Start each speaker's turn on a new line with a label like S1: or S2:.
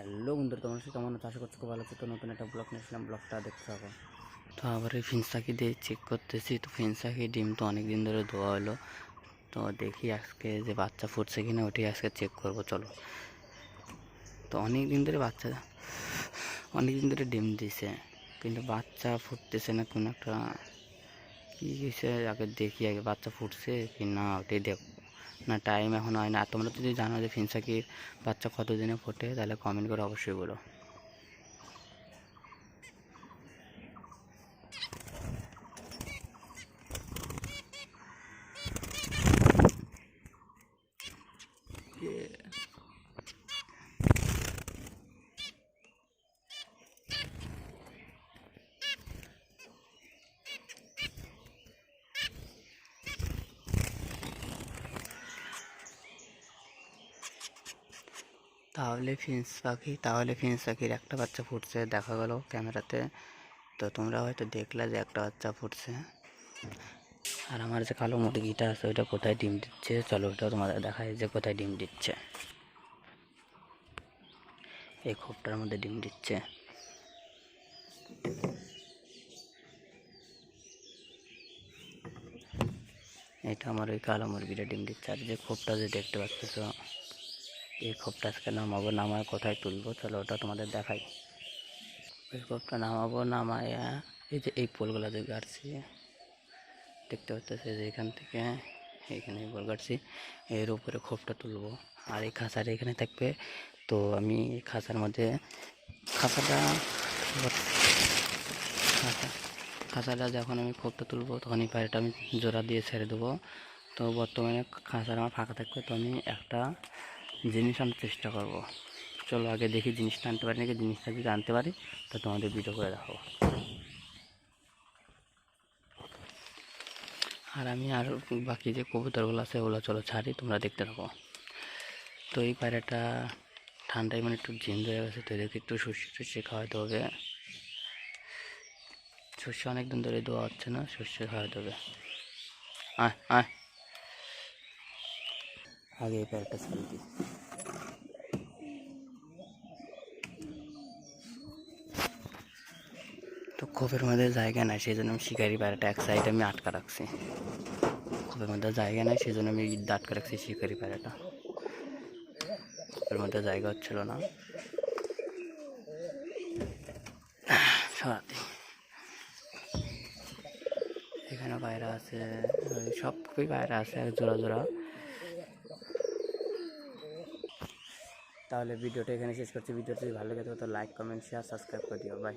S1: Hello বন্ধুরা, তোমার সাথে কেমন আশা করছি খুব ভালো আছো। তো নতুন একটা ব্লগ নিয়েছিলাম ব্লগটা দেখতে হবে তো আবার এই ফিন্সাকি দিয়ে চেক করতেছি। তো ফিন্সাকি ডিম তো অনেক দিন ধরে ধোয়া হলো। তো দেখি আজকে যে বাচ্চা ফুটছে কিনা, ওটাই আজকে চেক করব। চলো। তো অনেক দিন ধরে বাচ্চা অনেক দিন ধরে ডিম দিছে। কিন্তু বাচ্চা ফুটতেছে না, কোনো একটা কী হয়েছে আগে দেখি আগে বাচ্চা ফুটছে কি না ওটাই দেখ না টাইম এখন হয় না। তোমরা যদি জানো যে ফিনসাকির বাচ্চা কতদিনে ফোটে, তাহলে কমেন্ট করে অবশ্যই বলো। তাহলে ফিন্স পাখি, তাহলে ফিন্স পাখির একটা বাচ্চা ফুটছে, দেখা গেল ক্যামেরাতে। তো তোমরা হয়তো দেখলা যে একটা বাচ্চা ফুটছে। আর আমার যে কালো মুরগিটা আছে, ওইটা কোথায় ডিম দিচ্ছে? চলো ওটাও তোমাদের দেখায় যে কোথায় ডিম দিচ্ছে। এই খোপটার মধ্যে ডিম দিচ্ছে। এটা আমার ওই কালো মুরগিটা ডিম দিচ্ছে। আর যে খোপটা যে দেখতে পাচ্ছ এই খোপটা আজকে নামাবো, নামায় কোথায় তুলবো? চলো ওটা তোমাদের দেখাই। এই খোপটা নামাবো, নামায় এই যে এই পোলগুলো যে গাড়ছি, দেখতে পাচ্ছি যে এখান থেকে এখানে পোল গাড়ছি, এর উপরে খোপটা তুলবো। আর এই খাঁচার এখানে থাকবে। তো আমি এই খাঁচার মধ্যে খাঁচাটা খাঁচা, খাঁচাটা যখন আমি খোপটা তুলবো, তখনই এই পায়রাটা আমি জোড়া দিয়ে ছেড়ে দেবো। তো বর্তমানে খাঁচার আমার ফাঁকা থাকবে। তো আমি একটা জিনিস আনার চেষ্টা করব। চলো আগে দেখি জিনিসটা আনতে পারি নাকি, জিনিসটা যদি আনতে পারি, তো তোমাদের ভিডিও করে দেখাবো। আর আমি আর বাকি যে কবুতরগুলো আছে, ওগুলো চলো ছাড়ি, তোমরা দেখতে থাকো। তো এই পায়রাটা ঠান্ডায় মানে একটু জিন্দ হয়ে গেছে, তো এদেরকে একটু সর্ষে টর্ষে খাওয়াতে হবে। সর্ষে অনেক দিন ধরে দেওয়া হচ্ছে না সর্ষে খাওয়াতে হবে। আয় আয়। আগে এই পায়রাটা ছেড়ে দিই। খোপের মধ্যে জায়গা নাই, সেই জন্য আমি শিকারি পায়রাটা এক সাইডে আমি আটকা রাখছি। খোপের মধ্যে জায়গা নাই, সেই জন্য আমি ইট আটকা রাখছি শিকারি পায়রাটা খোপের মধ্যে জায়গা হচ্ছিল না। সরাতে এখানে পায়রা আছে সব খুবই পায়রা আছে এক জোড়া জোড়া। তাহলে ভিডিওটা এখানে শেষ করছি। ভিডিওটি যদি ভালো লাগে তো লাইক, কমেন্ট শেয়ার সাবস্ক্রাইব করে দিও। বাই